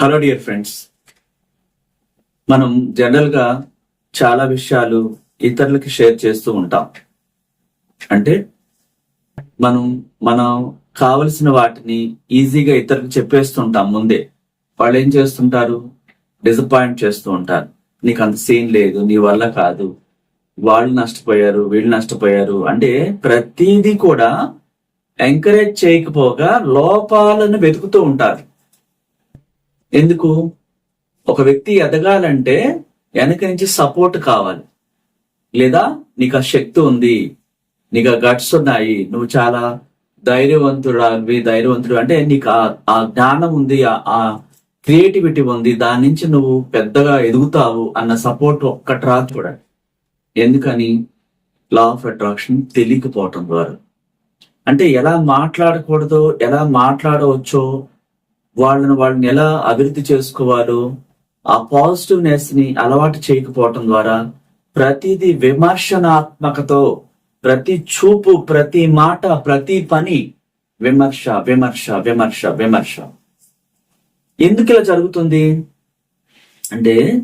Hello dear friends మనం జనరల్గా చాలా విషయాలు ఇతరులకి షేర్ చేస్తూ ఉంటాం. అంటే మనం మనం కావలసిన వాటిని ఈజీగా ఇతరులకు చెప్పేస్తుంటాం ముందే. వాళ్ళు ఏం చేస్తుంటారు? డిసప్పాయింట్ చేస్తూ ఉంటారు. నీకు అంత సీన్ లేదు నీ వల్ల కాదు. వాళ్ళు నష్టపోయారు వీళ్ళు నష్టపోయారు అంటే ప్రతిదీ కూడా ఎంకరేజ్ చేయకపోగా లోపాలను వెతుకుతూ ఉంటారు. ఎందుకు? ఒక వ్యక్తి ఎదగాలంటే వెనక నుంచి సపోర్ట్ కావాలి. లేదా నీకు ఆ శక్తి ఉంది నీకు ఆ గట్స్ ఉన్నాయి నువ్వు చాలా ధైర్యవంతుడు ధైర్యవంతుడు అంటే నీకు ఆ- జ్ఞానం ఉంది ఆ- ఆ క్రియేటివిటీ ఉంది దాని నుంచి నువ్వు పెద్దగా ఎదుగుతావు అన్న సపోర్ట్ ఒక్కటి రాదు కూడా. ఎందుకని? లా ఆఫ్ అట్రాక్షన్ తెలియకపోవటం ద్వారా. అంటే ఎలా మాట్లాడకూడదో ఎలా మాట్లాడవచ్చో వాళ్ళని వాళ్ళని ఎలా అభివృద్ధి చేసుకోవాలో ఆ పాజిటివ్నెస్ని అలవాటు చేయకపోవటం ద్వారా ప్రతిదీ విమర్శనాత్మకతో ప్రతి చూపు ప్రతి మాట ప్రతి పని విమర్శ విమర్శ విమర్శ విమర్శ. ఎందుకు ఇలా జరుగుతుంది? అంటే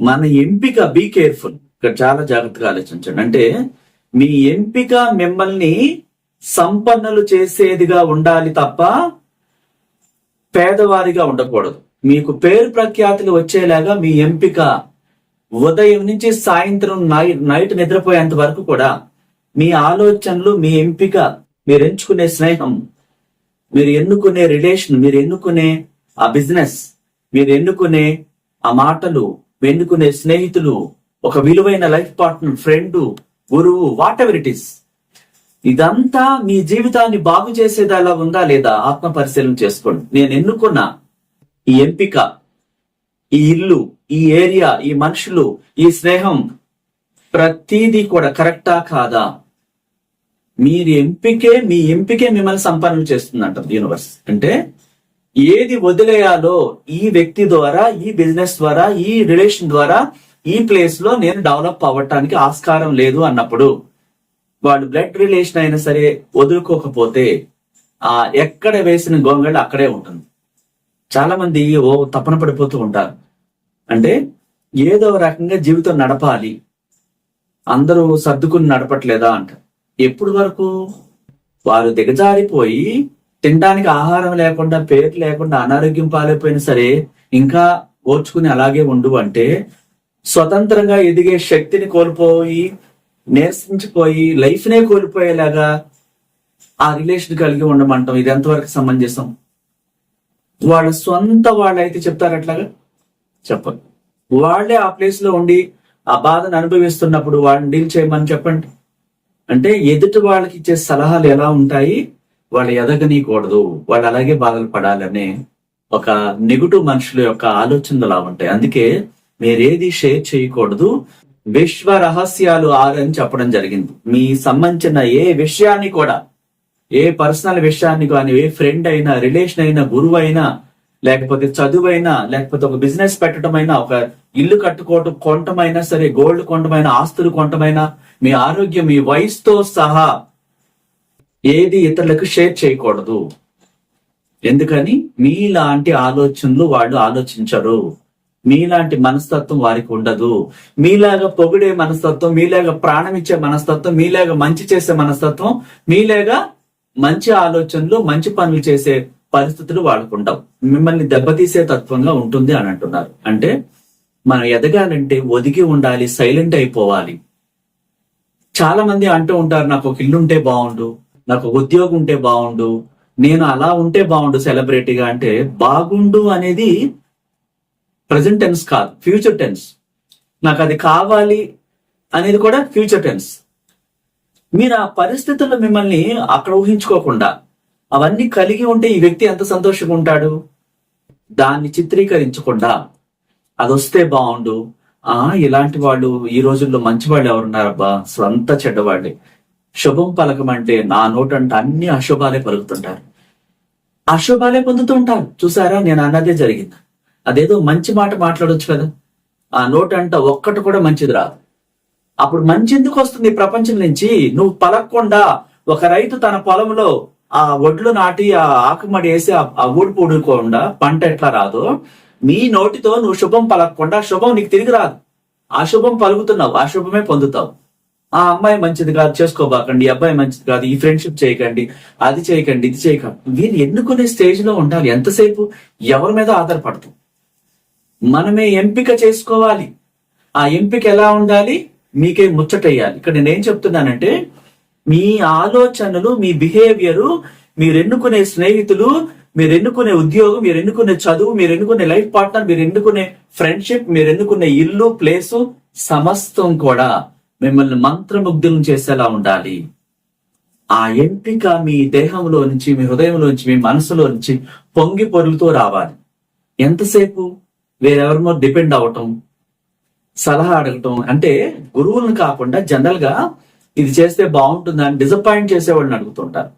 మన ఎంపిక బీ కేర్ఫుల్ ఇక్కడ చాలా జాగ్రత్తగా ఆలోచించండి. అంటే మీ ఎంపిక మిమ్మల్ని సంపన్నులు చేసేదిగా ఉండాలి తప్ప పేదవారిగా ఉండకూడదు. మీకు పేరు ప్రఖ్యాతులు వచ్చేలాగా మీ ఎంపిక ఉదయం నుంచి సాయంత్రం నైట్ నైట్ నిద్రపోయేంత వరకు కూడా మీ ఆలోచనలు మీ ఎంపిక మీరు ఎంచుకునే స్నేహం మీరు ఎన్నుకునే రిలేషన్ మీరు ఎన్నుకునే ఆ బిజినెస్ మీరు ఎన్నుకునే ఆ మాటలు మీరు ఎన్నుకునే స్నేహితులు ఒక విలువైన లైఫ్ పార్ట్నర్ ఫ్రెండ్ గురువు వాట్ ఎవర్ ఇట్ ఈస్. ఇదంతా మీ జీవితాన్ని బాగు చేసేదలా ఉందా లేదా ఆత్మ పరిశీలన చేసుకోండి. నేను ఎన్నుకున్న ఈ ఎంపిక ఈ ఇల్లు ఈ ఏరియా ఈ మనుషులు ఈ స్నేహం ప్రతిదీ కూడా కరెక్టా కాదా? మీరు ఎంపికే మీ ఎంపికే మిమ్మల్ని సంపన్నం చేస్తుందంట యూనివర్స్. అంటే ఏది వదిలేయాలో ఈ వ్యక్తి ద్వారా ఈ బిజినెస్ ద్వారా ఈ రిలేషన్ ద్వారా ఈ ప్లేస్లో నేను డెవలప్ అవ్వటానికి ఆస్కారం లేదు అన్నప్పుడు వాళ్ళు బ్లడ్ రిలేషన్ అయినా సరే వదులుకోకపోతే ఆ ఎక్కడ వేసిన గొంగళి అక్కడే ఉంటుంది. చాలా మంది ఓ తపన పడిపోతూ ఉంటారు. అంటే ఏదో రకంగా జీవితం నడపాలి. అందరూ సర్దుకుని నడపట్లేదా అంట. ఎప్పుడు వరకు? వారు దిగజారిపోయి తినడానికి ఆహారం లేకుండా పేరు లేకుండా అనారోగ్యం పాలైపోయినా సరే ఇంకా ఓర్చుకుని అలాగే ఉండు అంటే స్వతంత్రంగా ఎదిగే శక్తిని కోల్పోయి నీరసించిపోయి లైఫ్ నే కోల్పోయేలాగా ఆ రిలేషన్ కలిగి ఉండమంటాం. ఇది ఎంతవరకు సమంజసం? వాళ్ళ సొంత వాళ్ళైతే చెప్తారు అట్లాగా చెప్పరు. వాళ్ళే ఆ ప్లేస్లో ఉండి ఆ బాధను అనుభవిస్తున్నప్పుడు వాళ్ళని డీల్ చేయమని చెప్పండి. అంటే ఎదుటి వాళ్ళకి ఇచ్చే సలహాలు ఎలా ఉంటాయి? వాళ్ళు ఎదగనీయకూడదు. వాళ్ళు అలాగే బాధలు పడాలనే ఒక నెగిటివ్ మనుషుల యొక్క ఆలోచనలు అలా ఉంటాయి. అందుకే మీరేది షేర్ చేయకూడదు. విశ్వ రహస్యాలు ఆరని చెప్పడం జరిగింది. మీ సంబంధించిన ఏ విషయాన్ని కూడా ఏ పర్సనల్ విషయాన్ని కానీ ఏ ఫ్రెండ్ అయినా రిలేషన్ అయినా గురువు అయినా లేకపోతే చదువైనా లేకపోతే ఒక బిజినెస్ పెట్టడమైనా ఒక ఇల్లు కట్టుకోవటం కొంటమైనా సరే గోల్డ్ కొంటమైనా ఆస్తులు కొంటమైనా మీ ఆరోగ్యం మీ వయసుతో సహా ఏది ఇతరులకు షేర్ చేయకూడదు. ఎందుకని? మీలాంటి ఆలోచనలు వాళ్ళు ఆలోచించరు. మీలాంటి మనస్తత్వం వారికి ఉండదు. మీలాగా పొగిడే మనస్తత్వం మీలాగా ప్రాణం ఇచ్చే మనస్తత్వం మీలాగా మంచి చేసే మనస్తత్వం మీలాగా మంచి ఆలోచనలు మంచి పనులు చేసే పరిస్థితులు వాళ్ళకు ఉండవు. మిమ్మల్ని దెబ్బతీసే తత్వంగా ఉంటుంది అని అంటున్నారు. అంటే మనం ఎదగాలంటే ఒదిగి ఉండాలి సైలెంట్ అయిపోవాలి. చాలా మంది అంటూ ఉంటారు నాకు ఒక ఇల్లు ఉంటే బాగుండు నాకు ఒక ఉద్యోగం ఉంటే బాగుండు నేను అలా ఉంటే బాగుండు సెలబ్రిటీగా. అంటే బాగుండు అనేది ప్రజెంట్ టెన్స్ కాదు ఫ్యూచర్ టెన్స్ నాకు అది కావాలి అనేది కూడా ఫ్యూచర్ టెన్స్ మీరు ఆ పరిస్థితుల్లో మిమ్మల్ని అక్కడ ఊహించుకోకుండా అవన్నీ కలిగి ఉంటే ఈ వ్యక్తి ఎంత సంతోషంగా ఉంటాడు? దాన్ని చిత్రీకరించకుండా అది వస్తే బాగుండు. ఆ ఇలాంటి వాళ్ళు ఈ రోజుల్లో మంచి వాళ్ళు ఎవరున్నారబ్బా? సొంత చెడ్డవాళ్ళే. శుభం పలకమంటే నా నోటంటే అన్ని అశుభాలే పలుకుతుంటారు. అశుభాలే పొందుతూ ఉంటారు. చూసారా? నేను అన్నదే జరిగింది. అదేదో మంచి మాట మాట్లాడొచ్చు కదా. ఆ నోటంట ఒక్కటి కూడా మంచిది రాదు. అప్పుడు మంచి ఎందుకు వస్తుంది ప్రపంచం నుంచి? నువ్వు పలక్కుండా ఒక రైతు తన పొలంలో ఆ ఒడ్లు నాటి ఆ ఆకుమడి వేసి ఆ- ఊడి పూడుకోకుండా పంట ఎట్లా రాదు నీ నోటితో నువ్వు శుభం పలకకుండా శుభం నీకు తిరిగి రాదు. అశుభం పలుకుతున్నావు అశుభమే పొందుతావు. ఆ అమ్మాయి మంచిది కాదు చేసుకోబాకండి. ఈ అబ్బాయి మంచిది కాదు ఈ ఫ్రెండ్షిప్ చేయకండి అది చేయకండి ఇది చేయకండి. వీళ్ళు ఎన్నుకునే స్టేజ్లో ఉండాలి? ఎంతసేపు? ఎవరి మీద ఆధారపడతాం మనమే ఎంపిక చేసుకోవాలి. ఆ ఎంపిక ఎలా ఉండాలి? మీకే ముచ్చటయ్యాలి ఇక్కడ నేనేం చెప్తున్నానంటే మీ ఆలోచనలు మీ బిహేవియరు మీరు ఎన్నుకునే స్నేహితులు మీరు ఎన్నుకునే ఉద్యోగం మీరు ఎన్నుకునే చదువు మీరు ఎన్నుకునే లైఫ్ పార్ట్నర్ మీరు ఎన్నుకునే ఫ్రెండ్షిప్ మీరు ఎన్నుకునే ఇల్లు ప్లేసు సమస్తం కూడా మిమ్మల్ని మంత్రముగ్ధులను చేసేలా ఉండాలి. ఆ ఎంపిక మీ దేహంలో నుంచి మీ హృదయంలో నుంచి మీ మనసులో నుంచి పొంగి పొరులుతూ రావాలి. ఎంతసేపు? వేరెవరిమో డిపెండ్ అవటం సలహా అడగటం అంటే గురువులను కాకుండా జనరల్గా ఇది చేస్తే బాగుంటుందని డిసప్పాయింట్ చేసేవాడిని అడుగుతుంటారు.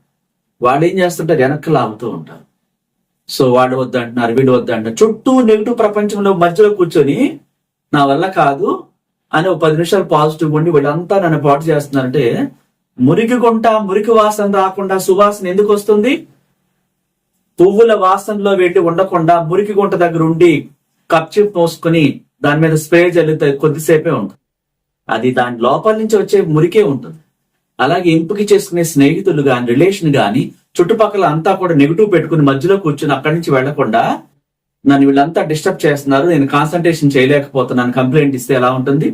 వాళ్ళు ఏం చేస్తుంటారు? వెనక్కి లాగుతూ ఉంటారు. సో వాడు వద్దంటున్నారు వీడు వద్దంటారు చుట్టూ నెగిటివ్ ప్రపంచంలో మధ్యలో కూర్చొని నా వల్ల కాదు అని ఒక పది నిమిషాలు పాజిటివ్ ఉండి వీళ్ళంతా నన్ను పాటు చేస్తున్నారంటే మురికి గుంట మురికి వాసన రాకుండా సువాసన ఎందుకు వస్తుంది? పువ్వుల వాసనలో వెళ్ళి ఉండకుండా మురికి గుంట దగ్గర ఉండి కప్చి పోసుకొని దాని మీద స్ప్రే చల్లితే కొద్దిసేపే ఉంటుంది. అది దాని లోపల నుంచి వచ్చే మురికే ఉంటుంది. అలాగే ఎంపిక చేసుకునే స్నేహితులు కానీ రిలేషన్ కానీ చుట్టుపక్కల అంతా కూడా నెగిటివ్ పెట్టుకుని మధ్యలో కూర్చుని అక్కడి నుంచి వెళ్ళకుండా నన్ను వీళ్ళంతా డిస్టర్బ్ చేస్తున్నారు నేను కాన్సన్ట్రేషన్ చేయలేకపోతున్నాను కంప్లైంట్ ఇస్తే ఎలా ఉంటుంది?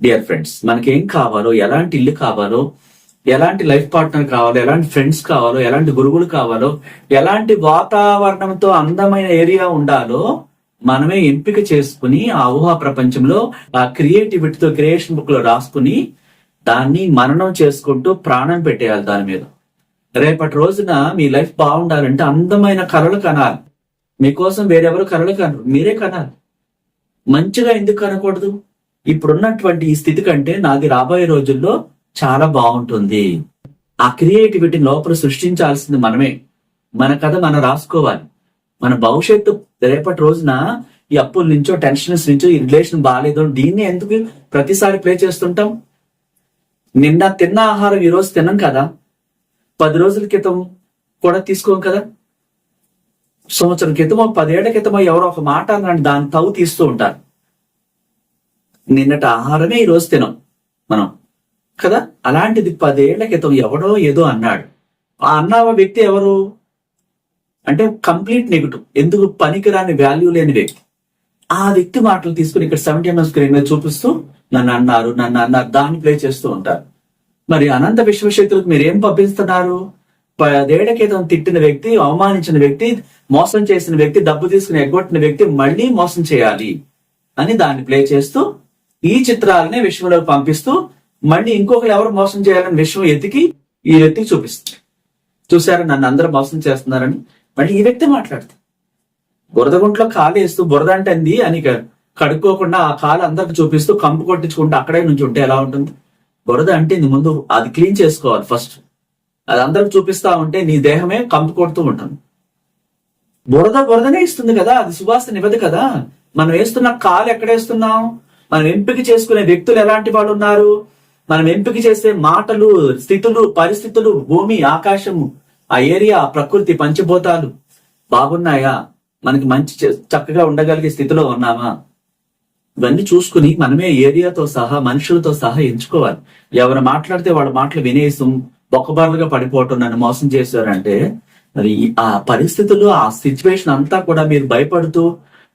డియర్ ఫ్రెండ్స్ మనకి ఏం కావాలో ఎలాంటి ఇల్లు కావాలో ఎలాంటి లైఫ్ పార్ట్నర్ కావాలో ఎలాంటి ఫ్రెండ్స్ కావాలో ఎలాంటి గురువులు కావాలో ఎలాంటి వాతావరణంతో అందమైన ఏరియా ఉండాలో మనమే ఎంపిక చేసుకుని ఆ ఊహా ప్రపంచంలో ఆ క్రియేటివిటీతో క్రియేషన్ బుక్లో రాసుకుని దాన్ని మననం చేసుకుంటూ ప్రాణం పెట్టేయాలి దాని మీద. రేపటి రోజున మీ లైఫ్ బాగుండాలంటే అందమైన కళలు కనాలి. మీకోసం వేరెవరు కళలు కనరు. మీరే కనాలి. మంచిగా ఎందుకు కనకూడదు? ఇప్పుడున్నటువంటి ఈ స్థితి కంటే నాది రాబోయే రోజుల్లో చాలా బాగుంటుంది. ఆ క్రియేటివిటీ లోపల సృష్టించాల్సింది మనమే. మన కథ మనం రాసుకోవాలి. మన భవిష్యత్తు రేపటి రోజున ఈ అప్పుల నుంచో టెన్షన్స్ నుంచో ఈ రిలేషన్ బాగాలేదు దీన్ని ఎందుకు ప్రతిసారి ప్లే చేస్తుంటాం? నిన్న తిన్న ఆహారం ఈరోజు తినం తిన్నాం కదా? పది రోజుల క్రితం కూడా తీసుకోం కదా? సంవత్సరం క్రితమో పదేళ్ళ క్రితమో ఎవరో ఒక మాట అన్నాడు దాని తవ్వు తీస్తూ ఉంటారు. నిన్నటి ఆహారమే ఈరోజు తినం మనం. కదా? అలాంటిది పదేళ్ళ క్రితం ఎవడో ఏదో అన్నాడు. ఆ అన్న వ్యక్తి ఎవరు? అంటే కంప్లీట్ నెగిటివ్. ఎందుకు పనికిరాని వాల్యూ లేని వ్యక్తి. ఆ వ్యక్తి మాటలు తీసుకుని ఇక్కడ సెవెంటీ ఎంఎం స్క్రీన్ మీద చూపిస్తూ నన్ను అన్నారు నన్ను అన్నారు దాన్ని ప్లే చేస్తూ ఉంటారు. మరి అనంత విశ్వశక్తులకు మీరు ఏం పంపిస్తున్నారు? పదేళ్ళ క్రితం తిట్టిన వ్యక్తి అవమానించిన వ్యక్తి మోసం చేసిన వ్యక్తి డబ్బు తీసుకుని ఎగ్గొట్టిన వ్యక్తి మళ్ళీ మోసం చేయాలి అని దాన్ని ప్లే చేస్తూ ఈ చిత్రాలనే విశ్వంలోకి పంపిస్తూ మళ్ళీ ఇంకొకరు ఎవరు మోసం చేయాలని విషయం ఎత్తికి ఈ వ్యక్తికి చూపిస్తుంది. చూసారా? నన్ను అందరూ మోసం చేస్తున్నారని. మళ్ళీ ఈ వ్యక్తి మాట్లాడుతుంది బురద గుంట్లో కాలు వేస్తూ బురద అంటంది అని కడుక్కోకుండా ఆ కాలు అందరికి చూపిస్తూ కంపు కొట్టించుకుంటూ అక్కడే నుంచి ఉంటే ఎలా ఉంటుంది? బురద అంటే నీ ముందు అది క్లీన్ చేసుకోవాలి ఫస్ట్. అది అందరికి చూపిస్తా ఉంటే నీ దేహమే కంపు కొడుతూ ఉంటుంది. బురద బురదనే ఇస్తుంది కదా అది సువాసన ఇవ్వదు కదా. మనం వేస్తున్న కాలు ఎక్కడ వేస్తున్నాం? మనం ఎంపిక చేసుకునే వ్యక్తులు ఎలాంటి వాళ్ళు ఉన్నారు? మనం ఎంపిక చేసే మాటలు స్థితులు పరిస్థితులు భూమి ఆకాశము ఆ ఏరియా ప్రకృతి పంచభూతాలు బాగున్నాయా? మనకి మంచి చక్కగా ఉండగలిగే స్థితిలో ఉన్నామా? ఇవన్నీ చూసుకుని మనమే ఏరియాతో సహా మనుషులతో సహా ఎంచుకోవాలి. ఎవరు మాట్లాడితే వాళ్ళ మాటలు వినేసం బొక్కబారులుగా పడిపోవటం నన్ను మోసం చేశారంటే మరి ఆ పరిస్థితులు ఆ సిచ్యువేషన్ అంతా కూడా మీరు భయపడుతూ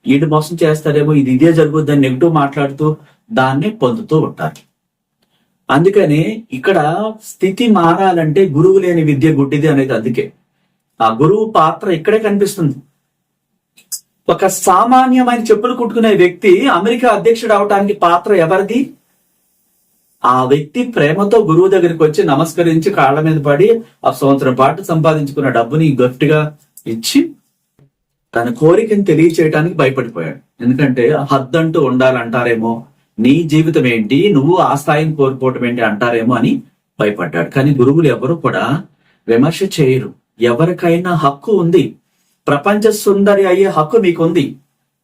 ఈడు మోసం చేస్తారేమో ఇది ఇదే జరుగుద్దని నెగిటివ్ మాట్లాడుతూ దాన్ని పొందుతూ ఉంటారు. అందుకని ఇక్కడ స్థితి మారాలంటే గురువు లేని విద్య గుడ్డిది అనేది అందుకే. ఆ గురువు పాత్ర ఇక్కడే కనిపిస్తుంది. ఒక సామాన్యమైన చెప్పులు కుట్టుకునే వ్యక్తి అమెరికా అధ్యక్షుడు అవటానికి పాత్ర ఎవరిది? ఆ వ్యక్తి ప్రేమతో గురువు దగ్గరికి వచ్చి నమస్కరించి కాళ్ళ మీద పడి ఆ సంవత్సరం పాటు సంపాదించుకున్న డబ్బుని గట్టిగా ఇచ్చి తన కోరికను తెలియచేయడానికి భయపడిపోయాడు. ఎందుకంటే హద్దంటూ ఉండాలంటారేమో నీ జీవితం ఏంటి? నువ్వు ఆ స్థాయిని కోల్పోవటం ఏంటి అంటారేమో అని భయపడ్డాడు. కానీ గురువులు ఎవరు కూడా విమర్శ చేయరు. ఎవరికైనా హక్కు ఉంది. ప్రపంచ సుందరి అయ్యే హక్కు మీకుంది.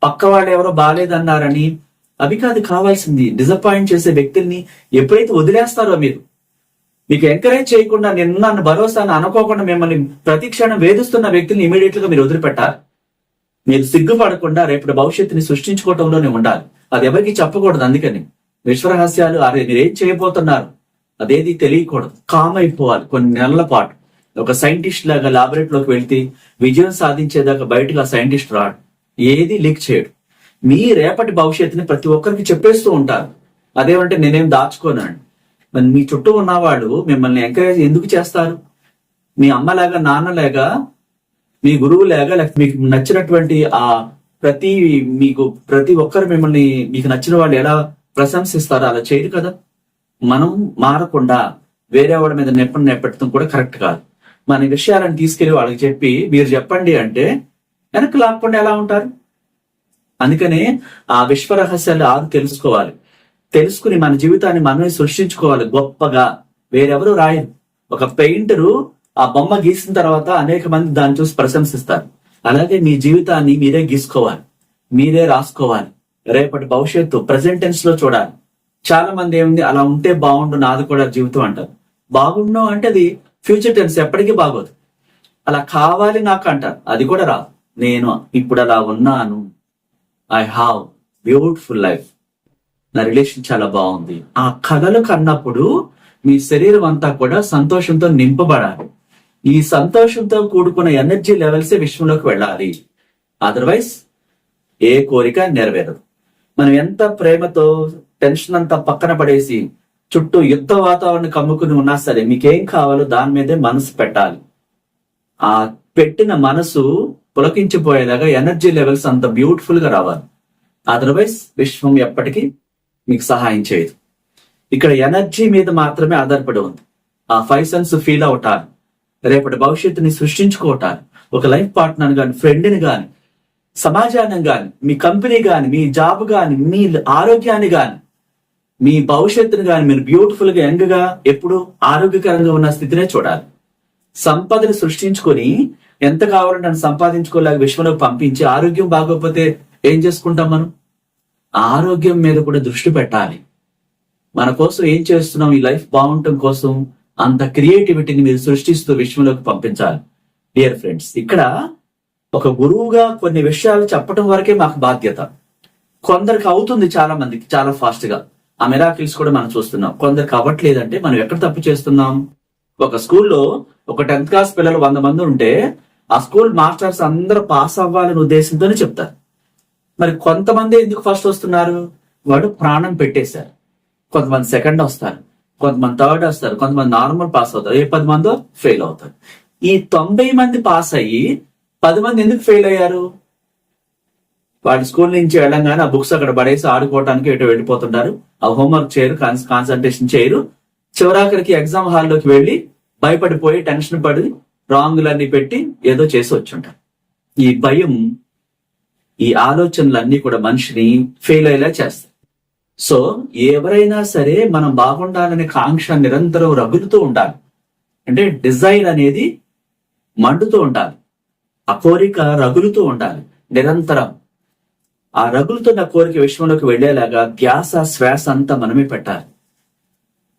పక్క వాళ్ళు ఎవరో బాగాలేదన్నారని అవి కాదు కావాల్సింది. డిసప్పాయింట్ చేసే వ్యక్తుల్ని ఎప్పుడైతే వదిలేస్తారో మీరు. మీకు ఎంకరేజ్ చేయకుండా నిన్న నన్ను భరోసా అని అనుకోకుండా మిమ్మల్ని ప్రతి క్షణం వేధిస్తున్న వ్యక్తుల్ని ఇమీడియట్గా మీరు వదిలిపెట్టాలి. మీరు సిగ్గుపడకుండా రేపటి భవిష్యత్తుని సృష్టించుకోవటంలోనే ఉండాలి. అది ఎవరికి చెప్పకూడదు అందుకని. విశ్వరహస్యాలు అరే మీరేం చేయబోతున్నారు? అదేది తెలియకూడదు. కామ్ అయిపోవాలి కొన్ని నెలల పాటు. ఒక సైంటిస్ట్ లాగా లాబొరేటరీలోకి వెళ్తే విజయం సాధించేదాకా బయటకు ఆ సైంటిస్ట్ రాడు. ఏది లీక్ చేయడు. మీ రేపటి భవిష్యత్తుని ప్రతి ఒక్కరికి చెప్పేస్తూ ఉంటారు. అదేమంటే నేనేం దాచుకోనండి మరి మీ చుట్టూ ఉన్నవాళ్ళు మిమ్మల్ని ఎంకరేజ్ ఎందుకు చేస్తారు? మీ అమ్మలాగా నాన్నలాగా మీ గురువు లేక లేకపోతే మీకు నచ్చినటువంటి ఆ ప్రతి మీకు ప్రతి ఒక్కరు మిమ్మల్ని మీకు నచ్చిన వాళ్ళు ఎలా ప్రశంసిస్తారో అలా చేయరు కదా? మనం మారకుండా వేరే వాళ్ళ మీద నెప్పని నెప్పెట్టడం కూడా కరెక్ట్ కాదు. మన విషయాలను తీసుకెళ్ళి వాళ్ళకి చెప్పి మీరు చెప్పండి అంటే వెనక్కి లాక్కుండా ఎలా ఉంటారు? అందుకనే ఆ విశ్వ రహస్యాలు ఆరు తెలుసుకోవాలి. తెలుసుకుని మన జీవితాన్ని మనమే సృష్టించుకోవాలి గొప్పగా. వేరెవరు రాయరు. ఒక పెయింటరు ఆ బొమ్మ గీసిన తర్వాత అనేక మంది దాన్ని చూసి ప్రశంసిస్తారు. అలాగే మీ జీవితాన్ని మీరే గీసుకోవాలి మీరే రాసుకోవాలి రేపటి భవిష్యత్తు ప్రజెంట్ టెన్స్లో చూడాలి. చాలా మంది ఏముంది అలా ఉంటే బాగుండు నాది కూడా జీవితం అంటారు. బాగుండు అంటే అది ఫ్యూచర్ టెన్స్ ఎప్పటికీ బాగోదు. అలా కావాలి నాకు అంటారు అది కూడా రాదు. నేను ఇప్పుడు అలా ఉన్నాను. ఐ హావ్ బ్యూటిఫుల్ లైఫ్ నా రిలేషన్ చాలా బాగుంది. ఆ కథలు కన్నప్పుడు మీ శరీరం అంతా కూడా సంతోషంతో నింపబడాలి. ఈ సంతోషంతో కూడుకున్న ఎనర్జీ లెవెల్స్ విశ్వంలోకి వెళ్ళాలి? అదర్వైజ్ ఏ కోరిక నెరవేరదు. మనం ఎంత ప్రేమతో టెన్షన్ అంతా పక్కన పడేసి చుట్టూ యుద్ధ వాతావరణం కమ్ముకుని ఉన్నా సరే మీకేం కావాలో దాని మీదే మనసు పెట్టాలి. ఆ పెట్టిన మనసు పులకించిపోయేలాగా ఎనర్జీ లెవెల్స్ అంత బ్యూటిఫుల్గా రావాలి. అదర్వైజ్ విశ్వం ఎప్పటికీ మీకు సహాయం చేయదు. ఇక్కడ ఎనర్జీ మీద మాత్రమే ఆధారపడి ఉంది. ఆ ఫైవ్ సెన్స్ ఫీల్ అవుతారు. రేపటి భవిష్యత్తుని సృష్టించుకోవటాన్ని ఒక లైఫ్ పార్ట్నర్ గాని ఫ్రెండ్ని గాని సమాజాన్ని గాని మీ కంపెనీ గాని మీ జాబ్ గాని మీ ఆరోగ్యాన్ని గాని మీ భవిష్యత్తుని గాని మీరు బ్యూటిఫుల్గా యంగ్గా ఎప్పుడు ఆరోగ్యకరంగా ఉన్న స్థితినే చూడాలి. సంపదని సృష్టించుకొని ఎంత కావాలంటే సంపాదించుకోలేక విశ్వంలోకి పంపించి ఆరోగ్యం బాగోకపోతే ఏం చేసుకుంటాం మనం? ఆరోగ్యం మీద కూడా దృష్టి పెట్టాలి. మన కోసం ఏం చేస్తున్నాం? ఈ లైఫ్ బాగుండటం కోసం అంత క్రియేటివిటీని మీరు సృష్టిస్తూ విశ్వంలోకి పంపించాలి. డియర్ ఫ్రెండ్స్ ఇక్కడ ఒక గురువుగా కొన్ని విషయాలు చెప్పడం వరకే మాకు బాధ్యత. కొందరికి అవుతుంది చాలా మందికి చాలా ఫాస్ట్గా. ఆ మెరాకిల్స్ కూడా మనం చూస్తున్నాం. కొందరికి అవ్వట్లేదంటే మనం ఎక్కడ తప్పు చేస్తున్నాం? ఒక స్కూల్లో ఒక టెన్త్ క్లాస్ పిల్లలు వంద మంది ఉంటే ఆ స్కూల్ మాస్టర్స్ అందరూ పాస్ అవ్వాలనే ఉద్దేశంతోనే చెప్తారు. మరి కొంతమంది ఎందుకు ఫస్ట్ వస్తున్నారు? వాడు ప్రాణం పెట్టేశారు. కొంతమంది సెకండ్ వస్తారు. కొంతమంది థర్డ్ వస్తారు కొంతమంది నార్మల్ పాస్ అవుతారు. ఏ పది మందో ఫెయిల్ అవుతారు. ఈ తొంభై మంది పాస్ అయ్యి పది మంది ఎందుకు ఫెయిల్ అయ్యారు? వాళ్ళు స్కూల్ నుంచి వెళ్ళంగానే ఆ బుక్స్ అక్కడ పడేసి ఆడుకోవడానికి ఎటు వెళ్ళిపోతుంటారు? ఆ హోంవర్క్ చేయరు కాన్సన్ట్రేషన్ చేయరు. చివరాఖరికి ఎగ్జామ్ హాల్లోకి వెళ్ళి భయపడిపోయి టెన్షన్ పడి రాంగులన్నీ పెట్టి ఏదో చేసి వచ్చుంటారు. ఈ భయం ఈ ఆలోచనలన్నీ కూడా మనిషిని ఫెయిల్ అయ్యేలా చేస్తాయి. సో ఎవరైనా సరే మనం బాగుండాలనే కాంక్ష నిరంతరం రగులుతూ ఉండాలి. అంటే డిజైర్ అనేది మండుతూ ఉండాలి. ఆ కోరిక రగులుతూ ఉండాలి. నిరంతరం. ఆ రగులుతున్న కోరిక విషయంలోకి వెళ్ళేలాగా ధ్యాస శ్వాస అంతా మనమే పెట్టాలి.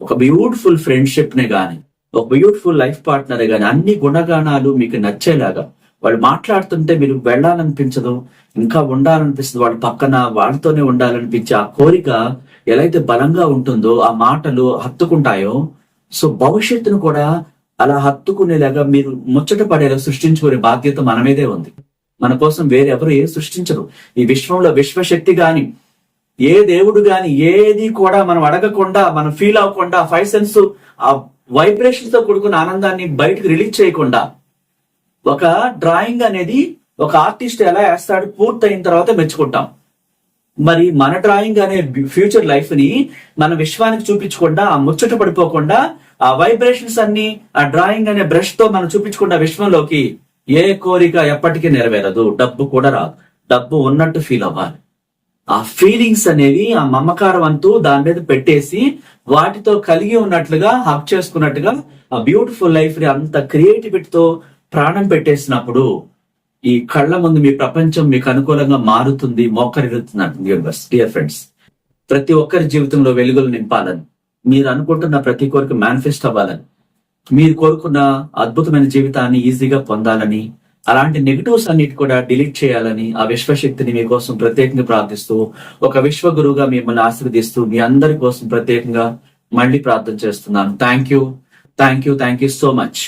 ఒక బ్యూటిఫుల్ ఫ్రెండ్షిప్ని గాని ఒక బ్యూటిఫుల్ లైఫ్ పార్ట్నర్ గాని అన్ని గుణగాణాలు మీకు నచ్చేలాగా వాళ్ళు మాట్లాడుతుంటే మీరు వెళ్ళాలనిపించదు ఇంకా ఉండాలనిపిస్తుంది. వాళ్ళ పక్కన వాళ్ళతోనే ఉండాలనిపించే ఆ కోరిక ఎలా అయితే బలంగా ఉంటుందో ఆ మాటలు హత్తుకుంటాయో సో భవిష్యత్తును కూడా అలా హత్తుకునేలాగా మీరు ముచ్చట పడేలా సృష్టించుకునే బాధ్యత మన మీదే ఉంది. మన కోసం వేరెవరు ఏ సృష్టించరు. ఈ విశ్వంలో విశ్వశక్తి గాని ఏ దేవుడు గాని ఏది కూడా మనం అడగకుండా మనం ఫీల్ అవ్వకుండా ఫైవ్ సెన్స్ ఆ వైబ్రేషన్స్తో కూడుకున్న ఆనందాన్ని బయటకు రిలీజ్ చేయకుండా ఒక డ్రాయింగ్ అనేది ఒక ఆర్టిస్ట్ ఎలా వేస్తాడు పూర్తయిన తర్వాత మెచ్చుకుంటాం. మరి మన డ్రాయింగ్ అనే ఫ్యూచర్ లైఫ్ని మన విశ్వానికి చూపించకుండా ఆ ముచ్చట పడిపోకుండా ఆ వైబ్రేషన్స్ అన్ని ఆ డ్రాయింగ్ అనే బ్రష్తో మనం చూపించకుండా విశ్వంలోకి ఏ కోరిక ఎప్పటికీ నెరవేరదు. డబ్బు కూడా రాదు. డబ్బు ఉన్నట్టు ఫీల్ అవ్వాలి. ఆ ఫీలింగ్స్ అనేవి ఆ మమకారం అంతూ దాని మీద పెట్టేసి వాటితో కలిగి ఉన్నట్లుగా హక్ చేసుకున్నట్టుగా ఆ బ్యూటిఫుల్ లైఫ్ని అంత క్రియేటివిటీతో ప్రాణం పెట్టేసినప్పుడు ఈ కళ్ళ ముందు మీ ప్రపంచం మీకు అనుకూలంగా మారుతుంది మోకరిల్లుతుంది డియర్ ఫ్రెండ్స్ ప్రతి ఒక్కరి జీవితంలో వెలుగులు నింపాలని మీరు అనుకుంటున్న ప్రతి కోరిక మేనిఫెస్ట్ అవ్వాలని మీరు కోరుకున్న అద్భుతమైన జీవితాన్ని ఈజీగా పొందాలని అలాంటి నెగిటివ్స్ అన్నిటి కూడా డిలీట్ చేయాలని ఆ విశ్వశక్తిని మీకోసం ప్రత్యేకంగా ప్రార్థిస్తూ ఒక విశ్వగురువుగా మిమ్మల్ని ఆశీర్వదిస్తూ మీ అందరి కోసం ప్రత్యేకంగా మళ్ళీ ప్రార్థన చేస్తున్నాను. Thank you thank you thank you so much